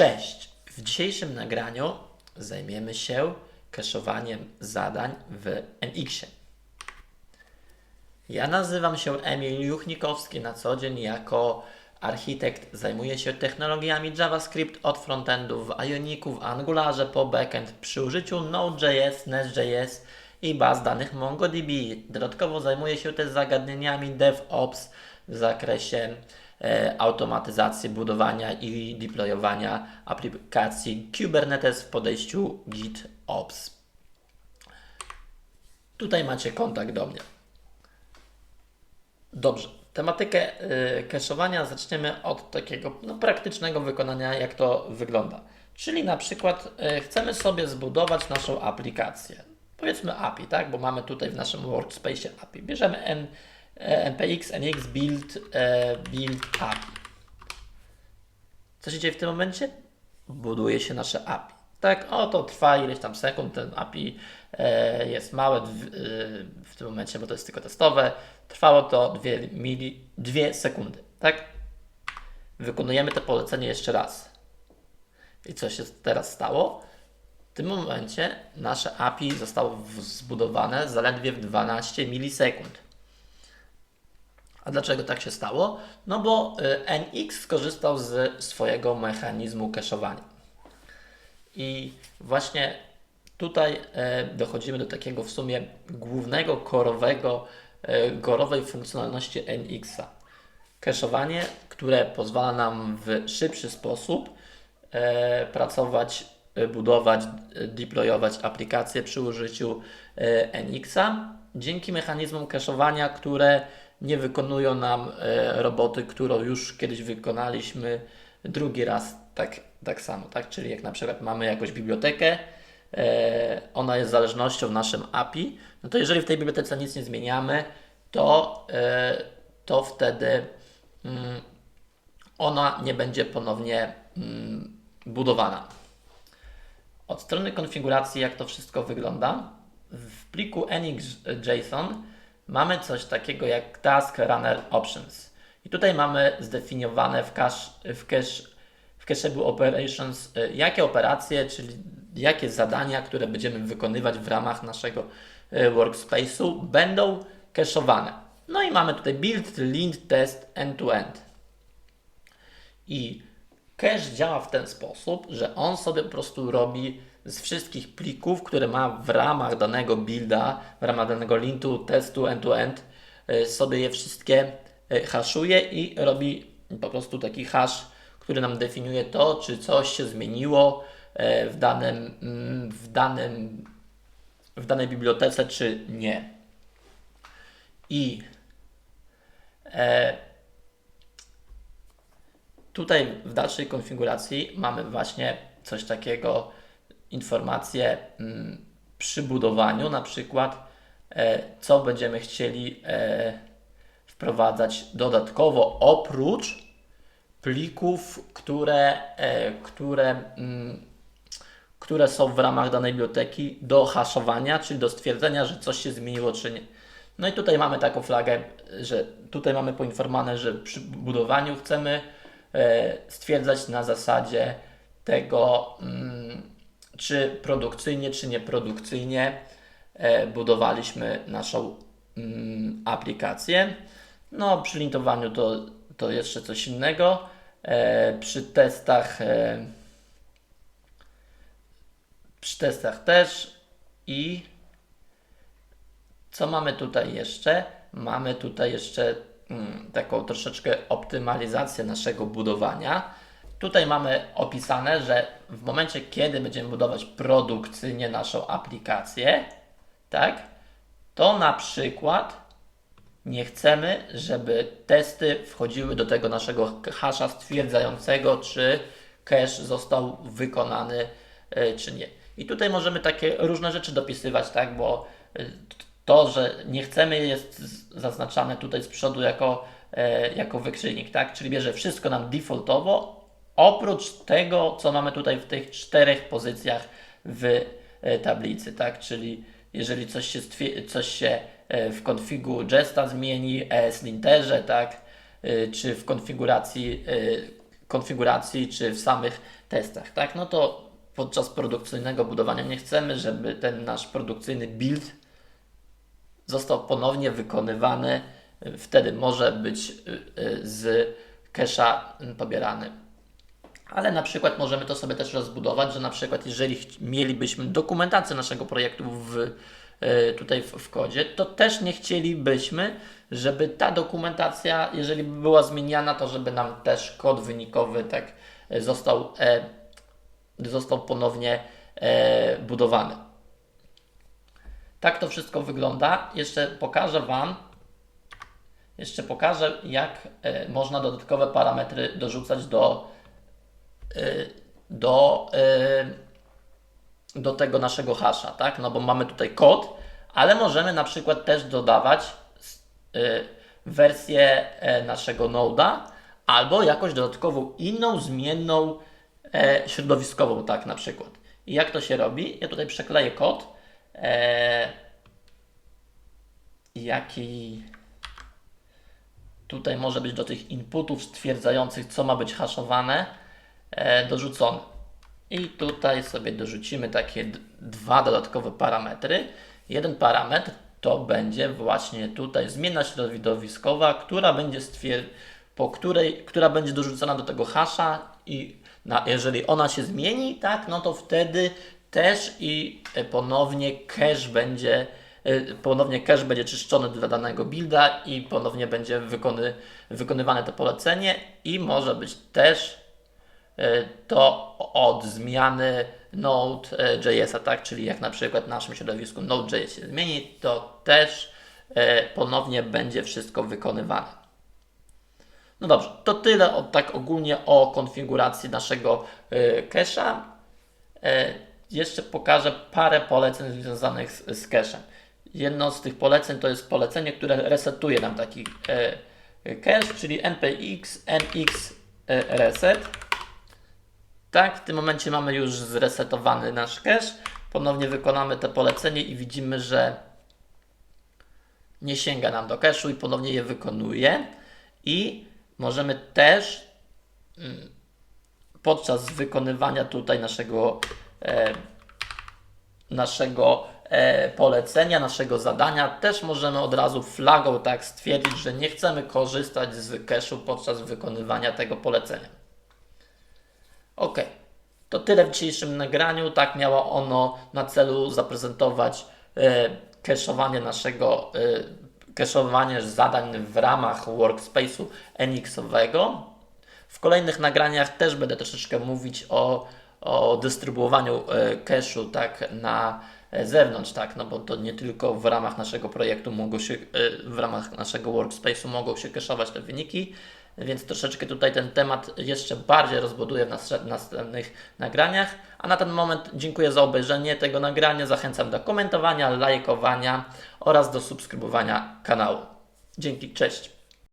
Cześć! W dzisiejszym nagraniu zajmiemy się cache'owaniem zadań w NX-ie. Ja nazywam się Emil Juchnikowski, na co dzień jako architekt zajmuję się technologiami JavaScript od frontendu w Ioniku, w Angularze po backend przy użyciu Node.js, Nest.js i baz danych MongoDB. Dodatkowo zajmuję się też zagadnieniami DevOps w zakresie automatyzacji budowania i deployowania aplikacji Kubernetes w podejściu GitOps. Tutaj macie kontakt do mnie. Dobrze. Tematykę y, cache'owania zaczniemy od takiego no, praktycznego wykonania, jak to wygląda. Czyli na przykład y, chcemy sobie zbudować naszą aplikację. Powiedzmy API, tak? Bo mamy tutaj w naszym workspace API. Bierzemy N, e, npx, nx, build, e, build API. Co się dzieje w tym momencie? Buduje się nasze API. Tak, o to trwa ileś tam sekund, ten API e, jest małe w, e, tym momencie, bo to jest tylko testowe. Trwało to 2, mili, 2 sekundy, tak? Wykonujemy to polecenie jeszcze raz. I co się teraz stało? W tym momencie nasze API zostało zbudowane zaledwie w 12 milisekund. A dlaczego tak się stało? No bo y, NX skorzystał z swojego mechanizmu cache'owania. I właśnie tutaj e, dochodzimy do takiego w sumie głównego korowego, e, korowej funkcjonalności NX-a. Które pozwala nam w szybszy sposób e, pracować, budować, deployować aplikacje przy użyciu NX-a dzięki mechanizmom cache'owania, które nie wykonują nam e, roboty, którą już kiedyś wykonaliśmy drugi raz tak, tak samo, tak? Czyli jak na przykład mamy jakąś bibliotekę, e, ona jest zależnością w naszym API, no to jeżeli w tej bibliotece nic nie zmieniamy, to, e, to wtedy mm, ona nie będzie ponownie mm, budowana. Od strony konfiguracji, jak to wszystko wygląda, w pliku NX.json mamy coś takiego jak Task Runner Options. I tutaj mamy zdefiniowane w cache, w cache, w cache'able operations, y, jakie operacje, czyli jakie zadania, które będziemy wykonywać w ramach naszego y, workspace'u, będą cache'owane. No i mamy tutaj build, lint, test, end-to-end. I cache działa w ten sposób, że on sobie po prostu robi z wszystkich plików, które ma w ramach danego builda, w ramach danego lintu, testu, end-to-end, y, sobie je wszystkie y, haszuje i robi po prostu taki hash, który nam definiuje to, czy coś się zmieniło y, w danym, mm, w danym, w danej bibliotece, czy nie. I e, Tutaj w dalszej konfiguracji mamy właśnie coś takiego, informacje mm, przy budowaniu, na przykład e, co będziemy chcieli e, wprowadzać dodatkowo oprócz plików, które, e, które, mm, które są w ramach danej biblioteki do haszowania, czyli do stwierdzenia, że coś się zmieniło czy nie. No i tutaj mamy taką flagę, że tutaj mamy poinformowane, że przy budowaniu chcemy stwierdzać na zasadzie tego, mm, czy produkcyjnie, czy nieprodukcyjnie e, budowaliśmy naszą mm, aplikację. No, przy lintowaniu to, to jeszcze coś innego. E, przy testach e, przy testach też i co mamy tutaj jeszcze? Mamy tutaj jeszcze mm, taką troszeczkę optymalizację naszego budowania. Tutaj mamy opisane, że w momencie, kiedy będziemy budować produkcyjnie naszą aplikację, tak, to na przykład nie chcemy, żeby testy wchodziły do tego naszego hasza stwierdzającego, czy cache został wykonany, e, czy nie. I tutaj możemy takie różne rzeczy dopisywać, tak, bo e, to, że nie chcemy jest zaznaczane tutaj z przodu jako, e, jako wykrzyknik, tak, czyli bierze wszystko nam defaultowo, oprócz tego, co mamy tutaj w tych czterech pozycjach w e, tablicy, tak, czyli jeżeli coś się, coś się e, w konfigu Jesta zmieni, ESLinterze, tak, e, czy w konfiguracji konfiguracji czy w samych testach, tak? No to podczas produkcyjnego budowania nie chcemy, żeby ten nasz produkcyjny build został ponownie wykonywany. Wtedy może być z cache'a pobierany. Ale na przykład możemy to sobie też rozbudować, że na przykład jeżeli mielibyśmy dokumentację naszego projektu w, y, tutaj w, w kodzie, to też nie chcielibyśmy, żeby ta dokumentacja, jeżeli by była zmieniana, to żeby nam też kod wynikowy tak y, został, e, został ponownie e, budowany. Tak to wszystko wygląda. Jeszcze pokażę Wam, jeszcze pokażę, jak e, można dodatkowe parametry dorzucać do, e, do, e, do tego naszego hasza, tak? No bo mamy tutaj kod, ale możemy na przykład też dodawać e, wersję e, naszego noda albo jakąś dodatkową inną zmienną e, środowiskową, tak na przykład. I jak to się robi? Ja tutaj przekleję kod, e, jaki tutaj może być do tych inputów stwierdzających, co ma być haszowane, e, dorzucony. I tutaj sobie dorzucimy takie dwa dodatkowe parametry. Jeden parametr to będzie właśnie tutaj zmiana środowiskowa, która będzie stwier- po której, która będzie dorzucona do tego hasza i na, jeżeli ona się zmieni, tak, no to wtedy też i e, ponownie cache będzie e, ponownie cache będzie czyszczony dla danego builda i ponownie będzie wykony, wykonywane to polecenie i może być też to od zmiany Node.js, tak? Czyli jak na przykład w naszym środowisku Node.js się zmieni, to też e, ponownie będzie wszystko wykonywane. No dobrze, to tyle o, tak ogólnie o konfiguracji naszego e, cache'a. E, jeszcze pokażę parę poleceń związanych z, z cache'em. Jedno z tych poleceń to jest polecenie, które resetuje nam taki e, cache, czyli npx nx e, reset. Tak, w tym momencie mamy już zresetowany nasz cache. Ponownie wykonamy to polecenie i widzimy, że nie sięga nam do cache'u i ponownie je wykonuje. I możemy też mm, podczas wykonywania tutaj naszego, e, naszego e, polecenia, naszego zadania, też możemy od razu flagą tak stwierdzić, że nie chcemy korzystać z cache'u podczas wykonywania tego polecenia. Ok, to tyle w dzisiejszym nagraniu. Tak miało ono na celu zaprezentować e, naszego, e, zadań w ramach workspace'u NX-owego. W kolejnych nagraniach też będę troszeczkę mówić o, o dystrybuowaniu e, cache'u tak na e, zewnątrz, tak, no bo to nie tylko w ramach naszego projektu mogą się, e, w ramach naszego workspace'u mogą się cache'ować te wyniki, więc troszeczkę tutaj ten temat jeszcze bardziej rozbuduję w nas- następnych nagraniach. A na ten moment dziękuję za obejrzenie tego nagrania. Zachęcam do komentowania, lajkowania oraz do subskrybowania kanału. Dzięki, cześć.